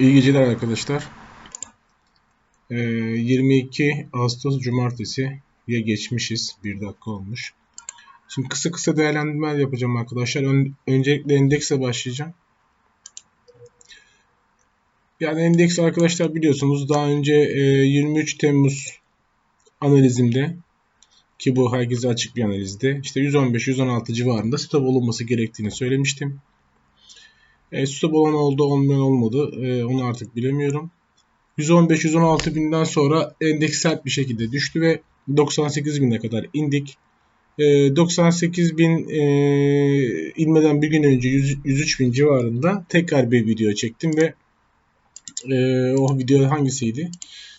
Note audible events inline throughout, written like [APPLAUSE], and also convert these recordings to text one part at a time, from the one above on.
İyi geceler arkadaşlar. Ee, 22 Ağustos Cumartesi ya geçmişiz. Bir dakika olmuş. Şimdi kısa kısa değerlendirmeler yapacağım arkadaşlar. Ön- öncelikle endekse başlayacağım. Yani endeks arkadaşlar biliyorsunuz daha önce e, 23 Temmuz analizimde ki bu herkese açık bir analizde işte 115-116 civarında stop olunması gerektiğini söylemiştim. E, stop olan oldu, olmayan olmadı. E, onu artık bilemiyorum. 115-116 binden sonra endeks sert bir şekilde düştü ve 98 bine kadar indik. E, 98 bin e, inmeden bir gün önce 100, 103 bin civarında tekrar bir video çektim ve e, o video hangisiydi?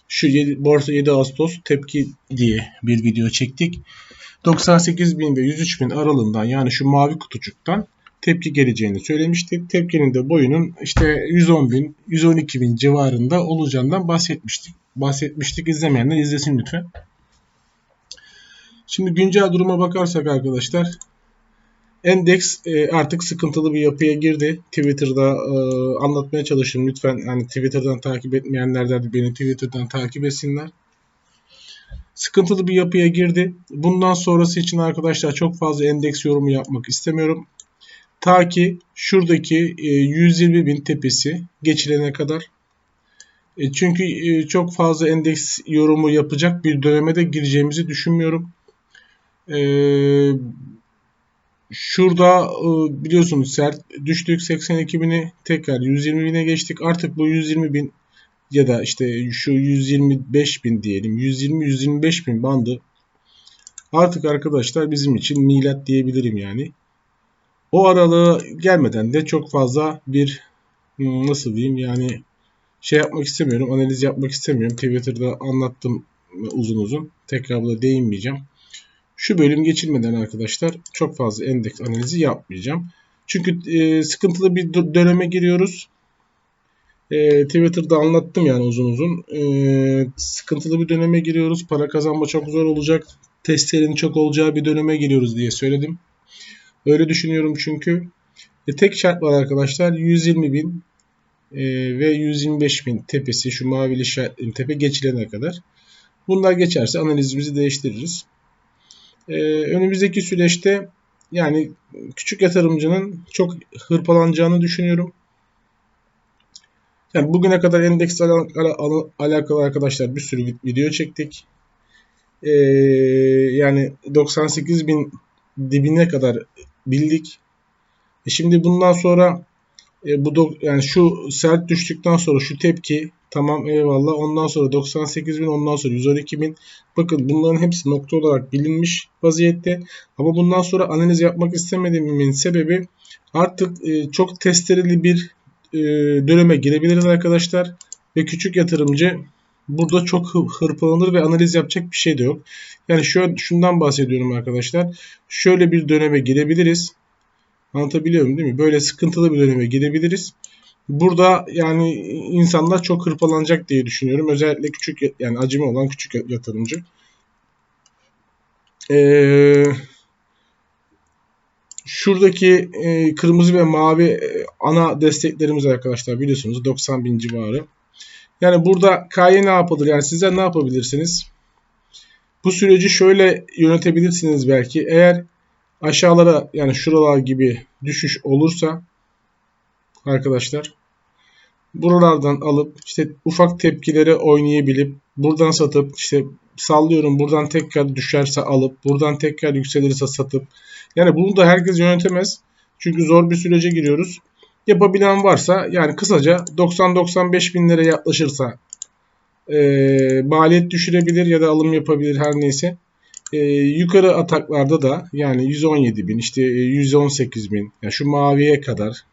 Şu 7, borsa 7 Ağustos tepki diye bir video çektik. 98 bin ve 103 bin aralığından yani şu mavi kutucuktan tepki geleceğini söylemiştik. Tepkinin de boyunun işte 110 bin, 112 bin civarında olacağından bahsetmiştik. Bahsetmiştik. İzlemeyenler izlesin lütfen. Şimdi güncel duruma bakarsak arkadaşlar endeks e, artık sıkıntılı bir yapıya girdi. Twitter'da e, anlatmaya çalıştım. Lütfen hani Twitter'dan takip etmeyenler de beni Twitter'dan takip etsinler. Sıkıntılı bir yapıya girdi. Bundan sonrası için arkadaşlar çok fazla endeks yorumu yapmak istemiyorum. Ta ki şuradaki e, 120 bin tepesi geçilene kadar. E, çünkü e, çok fazla endeks yorumu yapacak bir döneme de gireceğimizi düşünmüyorum. E, şurada e, biliyorsunuz sert düştük 82 bini tekrar 120 bine geçtik. Artık bu 120 bin ya da işte şu 125 bin diyelim 120-125 bin bandı artık arkadaşlar bizim için milat diyebilirim yani. O aralığı gelmeden de çok fazla bir hmm, nasıl diyeyim yani şey yapmak istemiyorum. Analiz yapmak istemiyorum. Twitter'da anlattım uzun uzun. Tekrar buna değinmeyeceğim. Şu bölüm geçilmeden arkadaşlar çok fazla endeks analizi yapmayacağım. Çünkü e, sıkıntılı bir döneme giriyoruz. E, Twitter'da anlattım yani uzun uzun. E, sıkıntılı bir döneme giriyoruz. Para kazanma çok zor olacak. Testlerin çok olacağı bir döneme giriyoruz diye söyledim. Öyle düşünüyorum çünkü. E, tek şart var arkadaşlar 120 bin e, ve 125 bin tepesi şu mavili işaretlerin tepe geçilene kadar. Bunlar geçerse analizimizi değiştiririz. E, önümüzdeki süreçte yani küçük yatırımcının çok hırpalanacağını düşünüyorum. Yani bugüne kadar endeksle alakalı arkadaşlar bir sürü video çektik. Ee, yani 98 bin dibine kadar bildik. E şimdi bundan sonra e, bu do, yani şu sert düştükten sonra şu tepki tamam eyvallah. Ondan sonra 98 bin ondan sonra 112 bin. Bakın bunların hepsi nokta olarak bilinmiş vaziyette. Ama bundan sonra analiz yapmak istemediğimin sebebi artık e, çok testereli bir e, döneme girebiliriz arkadaşlar. Ve küçük yatırımcı burada çok hırpalanır ve analiz yapacak bir şey de yok. Yani şu şundan bahsediyorum arkadaşlar. Şöyle bir döneme girebiliriz. Anlatabiliyorum değil mi? Böyle sıkıntılı bir döneme girebiliriz. Burada yani insanlar çok hırpalanacak diye düşünüyorum. Özellikle küçük yani acemi olan küçük yatırımcı. Ee, şuradaki e, kırmızı ve mavi e, ana desteklerimiz arkadaşlar biliyorsunuz 90 bin civarı. Yani burada K'ye ne yapılır? Yani sizler ne yapabilirsiniz? Bu süreci şöyle yönetebilirsiniz belki. Eğer aşağılara yani şuralar gibi düşüş olursa arkadaşlar buralardan alıp işte ufak tepkileri oynayabilip buradan satıp işte sallıyorum buradan tekrar düşerse alıp buradan tekrar yükselirse satıp yani bunu da herkes yönetemez. Çünkü zor bir sürece giriyoruz. Yapabilen varsa yani kısaca 90-95 bin liraya yaklaşırsa e, maliyet düşürebilir ya da alım yapabilir her neyse. E, yukarı ataklarda da yani 117 bin işte 118 bin yani şu maviye kadar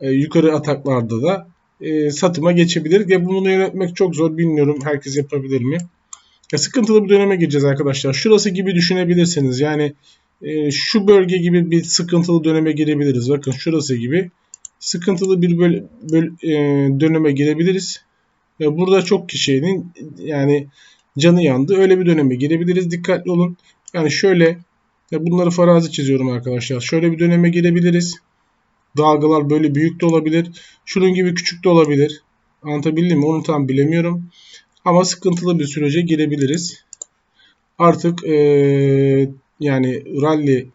e, yukarı ataklarda da e, satıma geçebilir. Ya bunu yönetmek çok zor bilmiyorum herkes yapabilir mi? Ya sıkıntılı bir döneme gireceğiz arkadaşlar. Şurası gibi düşünebilirsiniz. Yani e, şu bölge gibi bir sıkıntılı döneme girebiliriz. Bakın şurası gibi sıkıntılı bir böl, böl, e, döneme girebiliriz. Ve burada çok kişinin yani canı yandı. Öyle bir döneme girebiliriz. Dikkatli olun. Yani şöyle ya bunları farazi çiziyorum arkadaşlar. Şöyle bir döneme girebiliriz. dalgalar böyle büyük de olabilir. Şunun gibi küçük de olabilir. Anlatabildim mi? Onu tam bilemiyorum. Ama sıkıntılı bir sürece girebiliriz. Artık ee, yani rally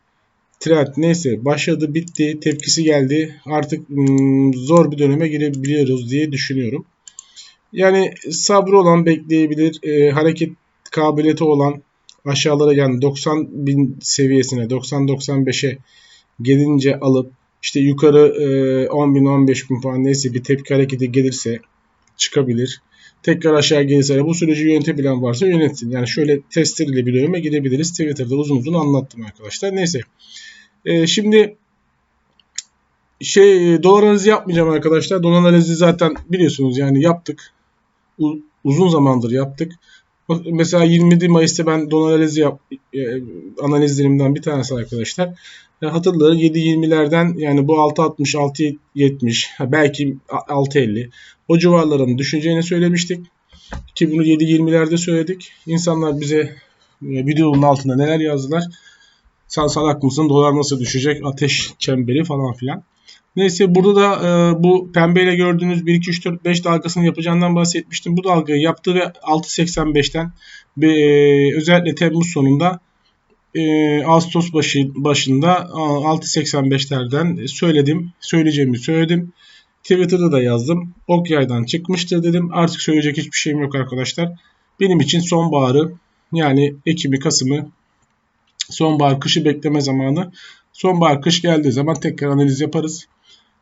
trend neyse başladı bitti tepkisi geldi. Artık hmm, zor bir döneme girebiliyoruz diye düşünüyorum. Yani sabrı olan bekleyebilir. E, hareket kabiliyeti olan aşağılara yani 90 bin seviyesine 90-95'e gelince alıp işte yukarı e, 10 bin 15 bin falan neyse bir tepki hareketi gelirse çıkabilir. Tekrar aşağı gelirse bu süreci yönetebilen varsa yönetsin. Yani şöyle testler ile bir döneme girebiliriz. Twitter'da uzun uzun anlattım arkadaşlar. Neyse. E, şimdi şey dolar analizi yapmayacağım arkadaşlar. Dolar analizi zaten biliyorsunuz yani yaptık. Uzun zamandır yaptık. Mesela 27 Mayıs'ta ben dolar analizi yap, e, analizlerimden bir tanesi arkadaşlar. Ya hatırlayın 7.20'lerden yani bu 6.60, 6.70 belki 6.50 o civarların düşeceğini söylemiştik. Ki bunu 7.20'lerde söyledik. İnsanlar bize e, videonun altında neler yazdılar. Sen salak mısın? Dolar nasıl düşecek? Ateş çemberi falan filan. Neyse burada da e, bu pembeyle gördüğünüz 1, 2, 3, 4, 5 dalgasını yapacağından bahsetmiştim. Bu dalgayı yaptı ve 6.85'ten ve e, özellikle Temmuz sonunda e, Ağustos başı, başında 6.85'lerden söyledim. Söyleyeceğimi söyledim. Twitter'da da yazdım. Ok yaydan çıkmıştır dedim. Artık söyleyecek hiçbir şeyim yok arkadaşlar. Benim için sonbaharı yani Ekim'i, Kasım'ı sonbahar, kışı bekleme zamanı. Sonbahar, kış geldiği zaman tekrar analiz yaparız.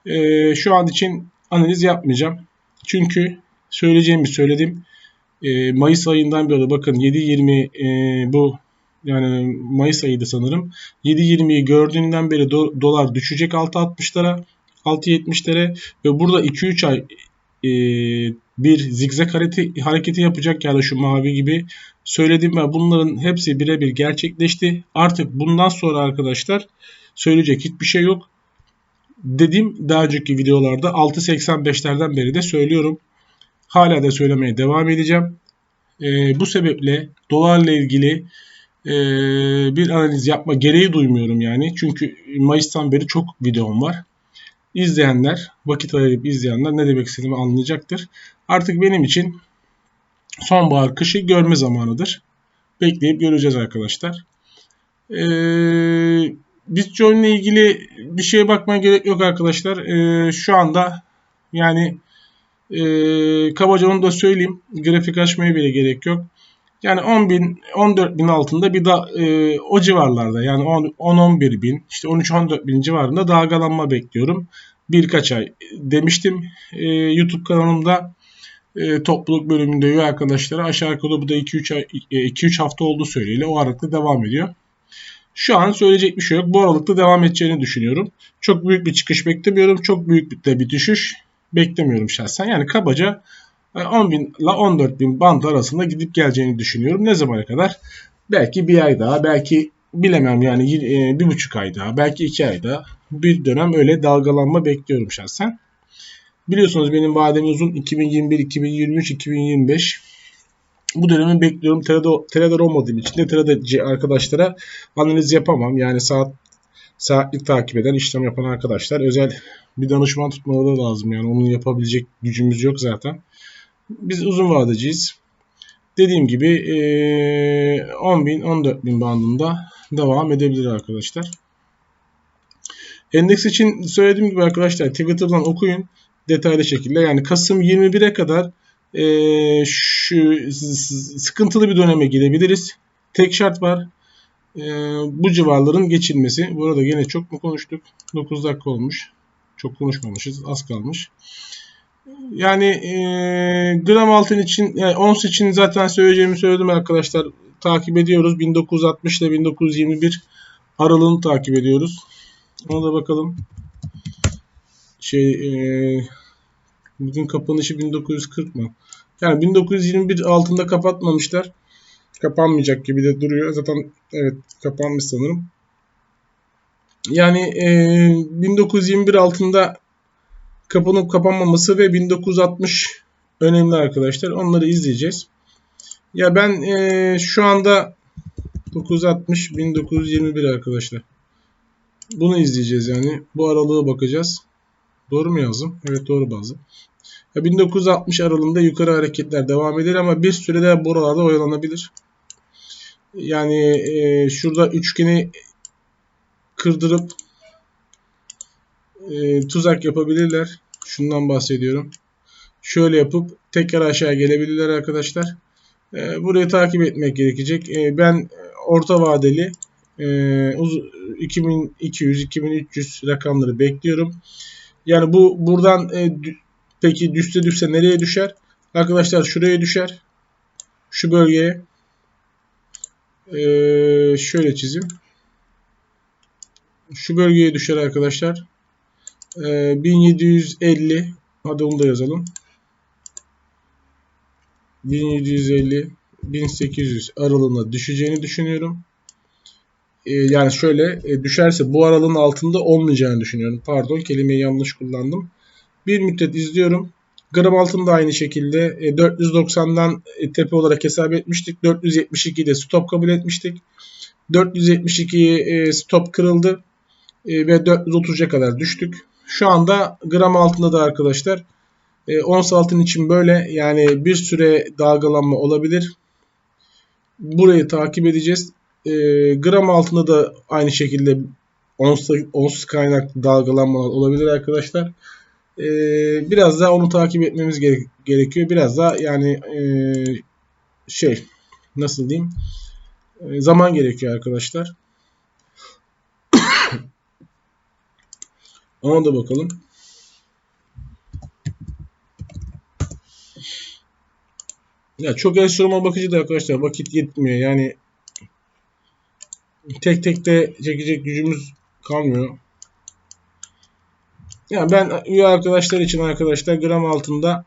Ee, şu an için analiz yapmayacağım. Çünkü söyleyeceğimi söyledim. Ee, Mayıs ayından beri bakın 7.20 e, bu yani Mayıs ayıydı sanırım. 7.20'yi gördüğünden beri do, dolar düşecek 6.60'lara 6.70'lere ve burada 2-3 ay e, bir zigzag hareketi, hareketi yapacak yani şu mavi gibi söyledim ve bunların hepsi birebir gerçekleşti. Artık bundan sonra arkadaşlar söyleyecek hiçbir şey yok. Dedim daha önceki videolarda 6.85'lerden beri de söylüyorum. Hala da söylemeye devam edeceğim. E, bu sebeple dolarla ilgili e, bir analiz yapma gereği duymuyorum yani. Çünkü Mayıs'tan beri çok videom var. İzleyenler, vakit ayırıp izleyenler ne demek istediğimi anlayacaktır. Artık benim için sonbahar kışı görme zamanıdır. Bekleyip göreceğiz arkadaşlar. Ee, Bitcoin ile ilgili bir şeye bakmaya gerek yok arkadaşlar. Ee, şu anda yani e, kabaca onu da söyleyeyim. Grafik açmaya bile gerek yok. Yani 10 bin, 14 bin altında bir da e, o civarlarda yani 10-11 bin, işte 13-14 bin civarında dalgalanma bekliyorum. Birkaç ay demiştim e, YouTube kanalımda e, topluluk bölümünde üye arkadaşlara aşağı yukarı bu da 2-3 ay 2-3 hafta oldu söyleyeli o aralıkta devam ediyor. Şu an söyleyecek bir şey yok. Bu aralıkta devam edeceğini düşünüyorum. Çok büyük bir çıkış beklemiyorum. Çok büyük de bir düşüş beklemiyorum şahsen. Yani kabaca 10 bin ile 14 bin band arasında gidip geleceğini düşünüyorum. Ne zamana kadar? Belki bir ay daha, belki bilemem yani bir buçuk ay daha, belki iki ay daha bir dönem öyle dalgalanma bekliyorum şahsen. Biliyorsunuz benim vadem uzun 2021, 2023, 2025 bu dönemi bekliyorum. Trader olmadığım için de traderci arkadaşlara analiz yapamam. Yani saat saatlik takip eden, işlem yapan arkadaşlar özel bir danışman tutmaları lazım. Yani onu yapabilecek gücümüz yok zaten. Biz uzun vadeciyiz. Dediğim gibi 10 bin 14 bin bandında devam edebilir arkadaşlar. Endeks için söylediğim gibi arkadaşlar Twitter'dan okuyun detaylı şekilde. Yani Kasım 21'e kadar e, şu sıkıntılı bir döneme girebiliriz. Tek şart var. E, bu civarların geçilmesi. Bu arada yine çok mu konuştuk? 9 dakika olmuş. Çok konuşmamışız. Az kalmış. Yani e, gram altın için, yani ons için zaten söyleyeceğimi söyledim arkadaşlar. Takip ediyoruz. 1960 ile 1921 aralığını takip ediyoruz. Ona da bakalım. Şey, e, bugün kapanışı 1940 mı? Yani 1921 altında kapatmamışlar. Kapanmayacak gibi de duruyor. Zaten evet kapanmış sanırım. Yani e, 1921 altında kapanıp kapanmaması ve 1960 önemli arkadaşlar. Onları izleyeceğiz. Ya ben e, şu anda 960 1921 arkadaşlar. Bunu izleyeceğiz yani. Bu aralığı bakacağız. Doğru mu yazdım? Evet doğru bazı. 1960 aralığında yukarı hareketler devam eder ama bir sürede buralarda oyalanabilir. Yani e, şurada üçgeni kırdırıp e, tuzak yapabilirler. Şundan bahsediyorum. Şöyle yapıp tekrar aşağı gelebilirler arkadaşlar. E, burayı takip etmek gerekecek. E, ben orta vadeli e, 2200-2300 rakamları bekliyorum. Yani bu buradan e, peki düşse düşse nereye düşer? Arkadaşlar şuraya düşer. Şu bölgeye. E, şöyle çizeyim. Şu bölgeye düşer arkadaşlar. E, 1750 hadi onu da yazalım. 1750 1800 aralığına düşeceğini düşünüyorum. Ee, yani şöyle e, düşerse bu aralığın altında olmayacağını düşünüyorum. Pardon kelimeyi yanlış kullandım. Bir müddet izliyorum. Gram altında aynı şekilde 490'dan e, e, tepe olarak hesap etmiştik. 472'de stop kabul etmiştik. 472 stop kırıldı ve 430'a kadar düştük. Şu anda gram altında da arkadaşlar ons altın için böyle yani bir süre dalgalanma olabilir. Burayı takip edeceğiz. E, gram altında da aynı şekilde ons, ons kaynaklı dalgalanmalar olabilir arkadaşlar. E, biraz daha onu takip etmemiz gere gerekiyor. Biraz daha yani e, şey nasıl diyeyim e, zaman gerekiyor arkadaşlar. Ona da bakalım. Ya çok enstrüman bakıcı da arkadaşlar vakit yetmiyor. Yani tek tek de çekecek gücümüz kalmıyor. Yani ben üye arkadaşlar için arkadaşlar gram altında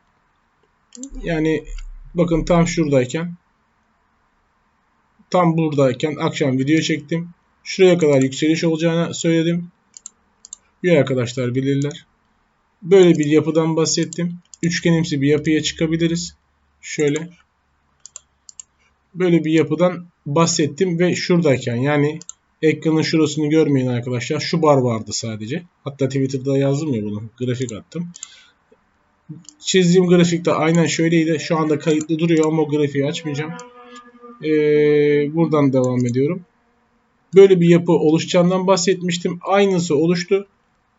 yani bakın tam şuradayken tam buradayken akşam video çektim. Şuraya kadar yükseliş olacağını söyledim. Üye arkadaşlar bilirler. Böyle bir yapıdan bahsettim. Üçgenimsi bir yapıya çıkabiliriz. Şöyle. Böyle bir yapıdan bahsettim ve şuradayken yani ekranın şurasını görmeyin arkadaşlar. Şu bar vardı sadece. Hatta Twitter'da yazdım ya bunu. Grafik attım. Çizdiğim grafikte aynen şöyleydi. Şu anda kayıtlı duruyor ama o grafiği açmayacağım. Ee, buradan devam ediyorum. Böyle bir yapı oluşacağından bahsetmiştim. Aynısı oluştu.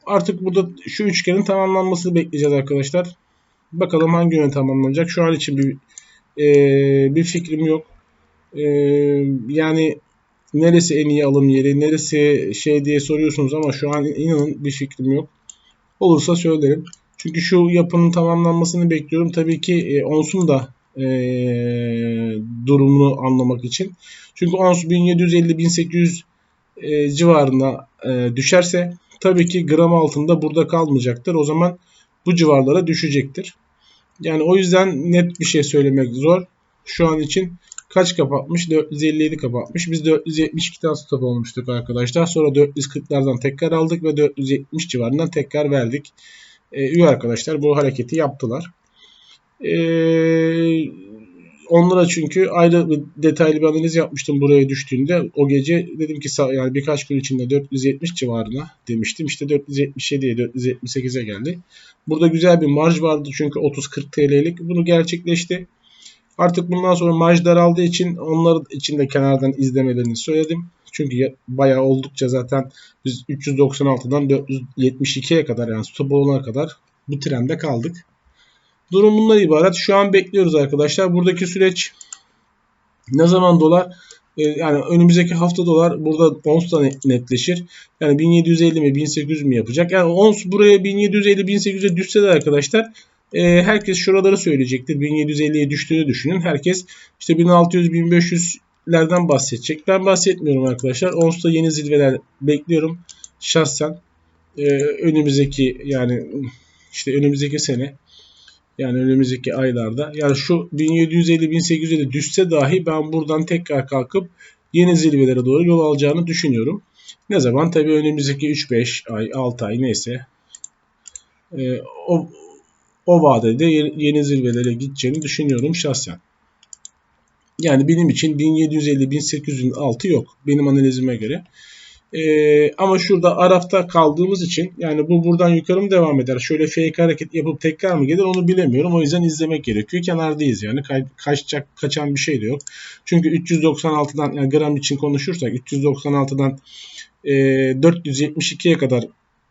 Artık burada şu üçgenin tamamlanmasını bekleyeceğiz arkadaşlar. Bakalım hangi yöne tamamlanacak. Şu an için bir e, bir fikrim yok. E, yani neresi en iyi alım yeri, neresi şey diye soruyorsunuz ama şu an inanın bir fikrim yok. Olursa söylerim. Çünkü şu yapının tamamlanmasını bekliyorum. Tabii ki e, Ons'un da e, durumunu anlamak için. Çünkü Ons 1750-1800 e, civarına e, düşerse tabii ki gram altında burada kalmayacaktır. O zaman bu civarlara düşecektir. Yani o yüzden net bir şey söylemek zor. Şu an için kaç kapatmış? 457 kapatmış. Biz 472 tane stop olmuştuk arkadaşlar. Sonra 440'lardan tekrar aldık ve 470 civarından tekrar verdik. Ee, üye arkadaşlar bu hareketi yaptılar. Ee, onlara çünkü ayrı detaylı bir analiz yapmıştım buraya düştüğünde. O gece dedim ki yani birkaç gün içinde 470 civarına demiştim. İşte 477'ye 478'e geldi. Burada güzel bir marj vardı çünkü 30-40 TL'lik. Bunu gerçekleşti. Artık bundan sonra marj daraldığı için onlar için de kenardan izlemelerini söyledim. Çünkü bayağı oldukça zaten biz 396'dan 472'ye kadar yani stop olana kadar bu trende kaldık. Durum bundan ibaret. Şu an bekliyoruz arkadaşlar. Buradaki süreç ne zaman dolar? Ee, yani önümüzdeki hafta dolar burada ons da netleşir. Yani 1750 mi 1800 mi yapacak? Yani ons buraya 1750-1800'e düşse de arkadaşlar e, herkes şuraları söyleyecektir. 1750'ye düştüğünü düşünün. Herkes işte 1600-1500'lerden bahsedecek. Ben bahsetmiyorum arkadaşlar. Ons'ta yeni zirveler bekliyorum. Şahsen e, önümüzdeki yani işte önümüzdeki sene yani önümüzdeki aylarda. Yani şu 1750-1800'e düşse dahi ben buradan tekrar kalkıp yeni zirvelere doğru yol alacağını düşünüyorum. Ne zaman? Tabii önümüzdeki 3-5 ay, 6 ay neyse e, o, o vadede yeni zirvelere gideceğini düşünüyorum şahsen. Yani benim için 1750-1800'ün altı yok. Benim analizime göre. Ee, ama şurada Araf'ta kaldığımız için yani bu buradan yukarı mı devam eder? Şöyle fake hareket yapıp tekrar mı gelir onu bilemiyorum. O yüzden izlemek gerekiyor. Kenardayız yani. Kay, kaçacak, kaçan bir şey de yok. Çünkü 396'dan yani gram için konuşursak 396'dan e, 472'ye kadar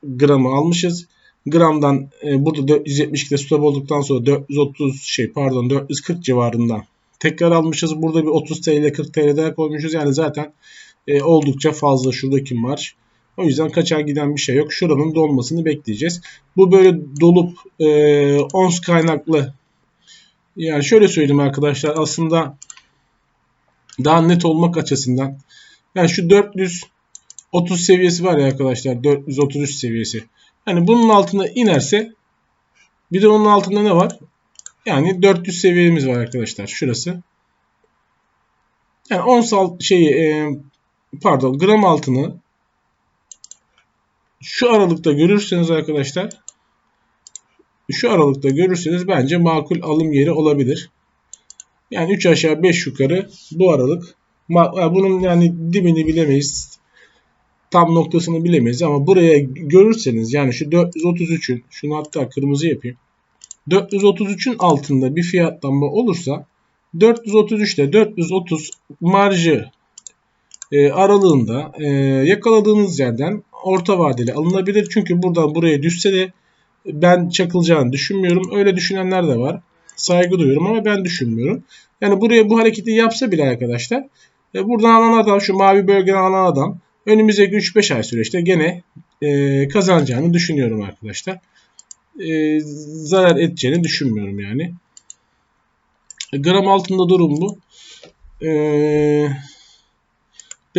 gramı almışız. Gramdan e, burada 472'de stop olduktan sonra 430 şey pardon 440 civarında tekrar almışız. Burada bir 30 TL 40 TL daha koymuşuz. Yani zaten e, oldukça fazla şuradaki marş. O yüzden kaçar giden bir şey yok. Şuranın dolmasını bekleyeceğiz. Bu böyle dolup e, ons kaynaklı yani şöyle söyleyeyim arkadaşlar aslında daha net olmak açısından yani şu 430 seviyesi var ya arkadaşlar 433 seviyesi. Yani bunun altına inerse bir de onun altında ne var? Yani 400 seviyemiz var arkadaşlar. Şurası. Yani ons alt şeyi e, pardon gram altını şu aralıkta görürseniz arkadaşlar şu aralıkta görürseniz bence makul alım yeri olabilir. Yani 3 aşağı 5 yukarı bu aralık. Bunun yani dibini bilemeyiz. Tam noktasını bilemeyiz ama buraya görürseniz yani şu 433'ün şunu hatta kırmızı yapayım. 433'ün altında bir fiyatlanma olursa 433 ile 430 marjı e, aralığında e, yakaladığınız yerden orta vadeli alınabilir. Çünkü buradan buraya düşse de ben çakılacağını düşünmüyorum. Öyle düşünenler de var. Saygı duyuyorum ama ben düşünmüyorum. Yani buraya bu hareketi yapsa bile arkadaşlar e, buradan alan adam şu mavi bölgeden alan adam önümüzdeki 3-5 ay süreçte gene e, kazanacağını düşünüyorum arkadaşlar. Zarar edeceğini düşünmüyorum yani. Gram altında durum bu. Eee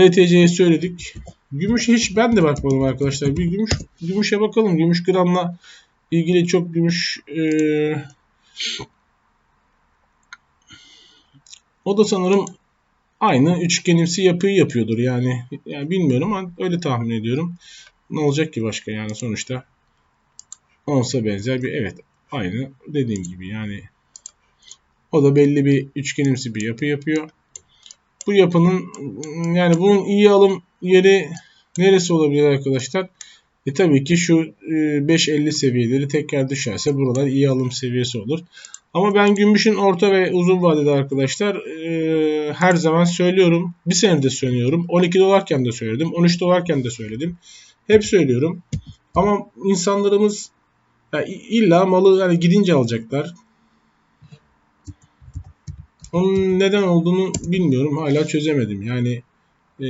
BTC'ye söyledik. Gümüş hiç ben de bakmadım arkadaşlar. Bir gümüş gümüşe bakalım. Gümüş gramla ilgili çok gümüş e, o da sanırım aynı üçgenimsi yapıyı yapıyordur yani. Yani bilmiyorum ama öyle tahmin ediyorum. Ne olacak ki başka yani sonuçta olsa benzer bir evet aynı dediğim gibi yani o da belli bir üçgenimsi bir yapı yapıyor bu yapının yani bunun iyi alım yeri neresi olabilir arkadaşlar? E tabii ki şu 5.50 e, seviyeleri tekrar düşerse buralar iyi alım seviyesi olur. Ama ben gümüşün orta ve uzun vadede arkadaşlar e, her zaman söylüyorum. Bir senede söylüyorum. 12 dolarken de söyledim. 13 dolarken de söyledim. Hep söylüyorum. Ama insanlarımız ya illa malı yani gidince alacaklar. Onun neden olduğunu bilmiyorum. Hala çözemedim. Yani e,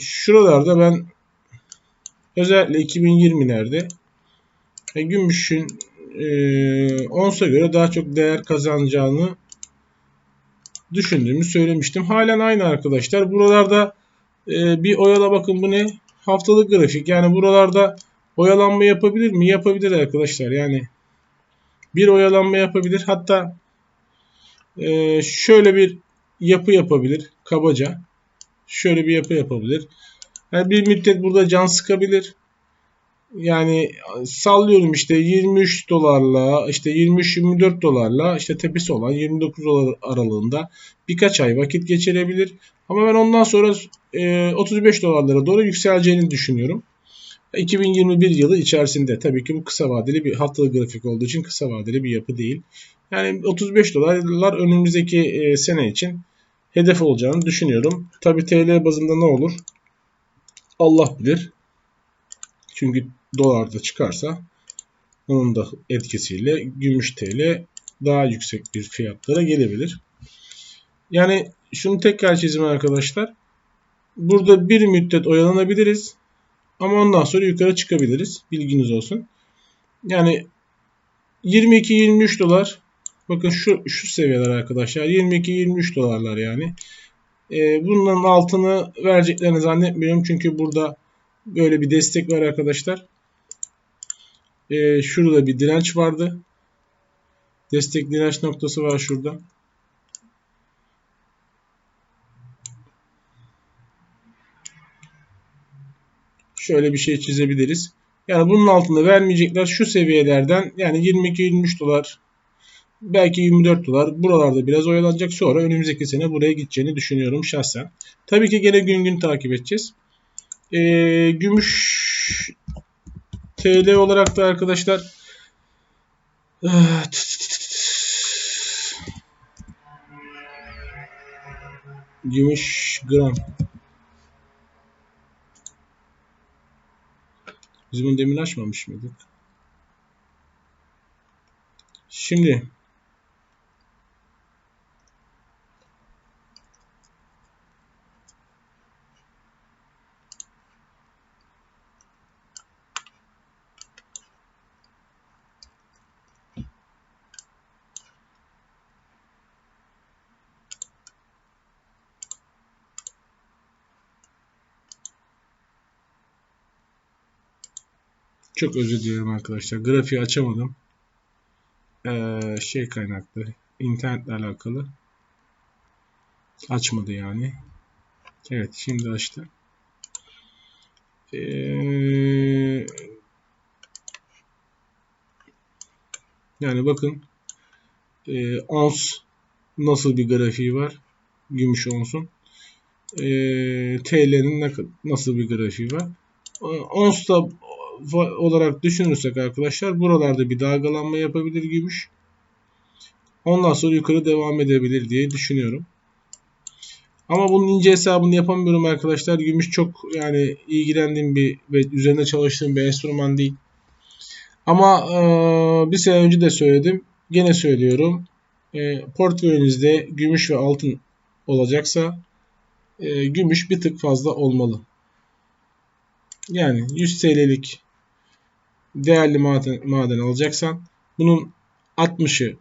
şuralarda ben özellikle 2020'lerde e, gümüşün e, onsa göre daha çok değer kazanacağını düşündüğümü söylemiştim. Halen aynı arkadaşlar. Buralarda e, bir oyala bakın bu ne? Haftalık grafik. Yani buralarda oyalanma yapabilir mi? Yapabilir arkadaşlar. Yani bir oyalanma yapabilir. Hatta e, şöyle bir yapı yapabilir kabaca. Şöyle bir yapı yapabilir. Yani bir müddet burada can sıkabilir. Yani sallıyorum işte 23 dolarla işte 23-24 dolarla işte tepesi olan 29 dolar aralığında birkaç ay vakit geçirebilir. Ama ben ondan sonra e, 35 dolarlara doğru yükseleceğini düşünüyorum. 2021 yılı içerisinde tabii ki bu kısa vadeli bir haftalık grafik olduğu için kısa vadeli bir yapı değil. Yani 35 dolarlar önümüzdeki e, sene için hedef olacağını düşünüyorum. Tabi TL bazında ne olur? Allah bilir. Çünkü dolarda çıkarsa onun da etkisiyle gümüş TL daha yüksek bir fiyatlara gelebilir. Yani şunu tekrar çizim arkadaşlar. Burada bir müddet oyalanabiliriz. Ama ondan sonra yukarı çıkabiliriz. Bilginiz olsun. Yani 22-23 dolar Bakın şu şu seviyeler arkadaşlar. 22-23 dolarlar yani. Ee, bunların altını vereceklerini zannetmiyorum. Çünkü burada böyle bir destek var arkadaşlar. Ee, şurada bir direnç vardı. Destek direnç noktası var şurada. Şöyle bir şey çizebiliriz. Yani bunun altında vermeyecekler şu seviyelerden yani 22-23 dolar belki 24 dolar buralarda biraz oyalanacak sonra önümüzdeki sene buraya gideceğini düşünüyorum şahsen. Tabii ki gene gün gün takip edeceğiz. Ee, gümüş TL olarak da arkadaşlar ah, gümüş gram Biz bunu demin açmamış mıydık? Şimdi Çok özür diliyorum arkadaşlar. Grafiği açamadım. Ee, şey kaynaklı. internetle alakalı. Açmadı yani. Evet şimdi açtı. Ee, yani bakın e, ons nasıl bir grafiği var? Gümüş onsun. E, TL'nin nasıl bir grafiği var? Ons da olarak düşünürsek arkadaşlar buralarda bir dalgalanma yapabilir gümüş. Ondan sonra yukarı devam edebilir diye düşünüyorum. Ama bunun ince hesabını yapamıyorum arkadaşlar. Gümüş çok yani ilgilendiğim bir ve üzerinde çalıştığım bir enstrüman değil. Ama e, bir sene önce de söyledim. Gene söylüyorum. E, portföyünüzde gümüş ve altın olacaksa e, gümüş bir tık fazla olmalı. Yani 100 TL'lik değerli maden, maden alacaksan bunun 60'ı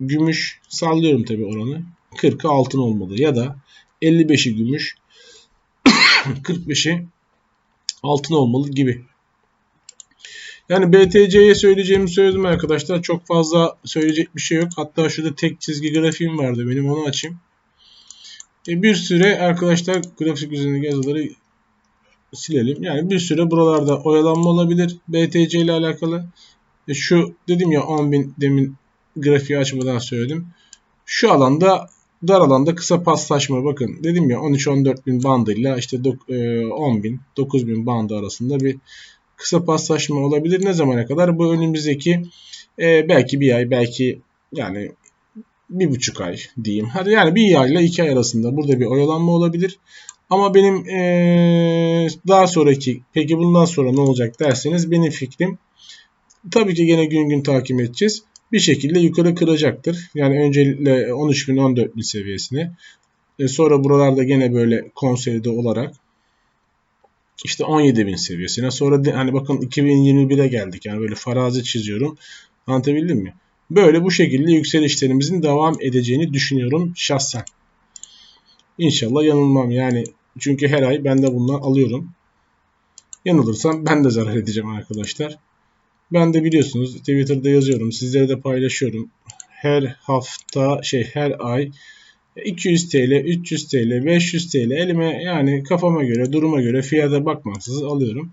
gümüş sallıyorum tabi oranı. 40'ı altın olmalı ya da 55'i gümüş [COUGHS] 45'i altın olmalı gibi. Yani BTC'ye söyleyeceğimi söyledim arkadaşlar. Çok fazla söyleyecek bir şey yok. Hatta şurada tek çizgi grafiğim vardı benim onu açayım. E bir süre arkadaşlar grafik üzerindeki yazıları silelim. Yani bir süre buralarda oyalanma olabilir BTC ile alakalı. E şu dedim ya 10.000 demin grafiği açmadan söyledim. Şu alanda dar alanda kısa paslaşma bakın dedim ya 13-14 bin bandıyla işte 10 e, bin 9 bin bandı arasında bir kısa paslaşma olabilir. Ne zamana kadar? Bu önümüzdeki e, belki bir ay belki yani bir buçuk ay diyeyim. Hadi yani bir ay ile iki ay arasında burada bir oyalanma olabilir. Ama benim ee, daha sonraki peki bundan sonra ne olacak derseniz benim fikrim tabii ki gene gün gün takip edeceğiz. Bir şekilde yukarı kıracaktır. Yani öncelikle 13.000 14.000 seviyesine. E sonra buralarda gene böyle konsolide olarak işte 17.000 seviyesine. Sonra de, hani bakın 2021'e geldik. Yani böyle farazi çiziyorum. Anlatabildim mi? Böyle bu şekilde yükselişlerimizin devam edeceğini düşünüyorum şahsen. İnşallah yanılmam. Yani çünkü her ay ben de bundan alıyorum. Yanılırsam ben de zarar edeceğim arkadaşlar. Ben de biliyorsunuz Twitter'da yazıyorum. Sizlere de paylaşıyorum. Her hafta şey her ay 200 TL, 300 TL, 500 TL elime yani kafama göre, duruma göre fiyata bakmaksızın alıyorum.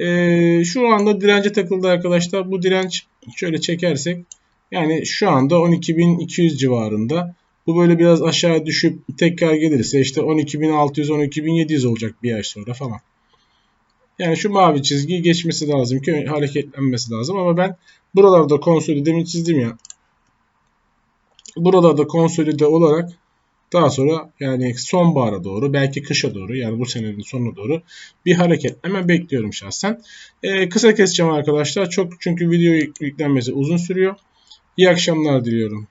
Ee, şu anda dirence takıldı arkadaşlar. Bu direnç şöyle çekersek yani şu anda 12.200 civarında. Bu böyle biraz aşağı düşüp tekrar gelirse işte 12.600-12.700 olacak bir ay sonra falan. Yani şu mavi çizgiyi geçmesi lazım ki hareketlenmesi lazım ama ben buralarda konsolide demin çizdim ya. Buralarda konsolide olarak daha sonra yani sonbahara doğru belki kışa doğru yani bu senenin sonuna doğru bir hareket hemen bekliyorum şahsen. Ee, kısa keseceğim arkadaşlar. Çok çünkü video yüklenmesi uzun sürüyor. İyi akşamlar diliyorum.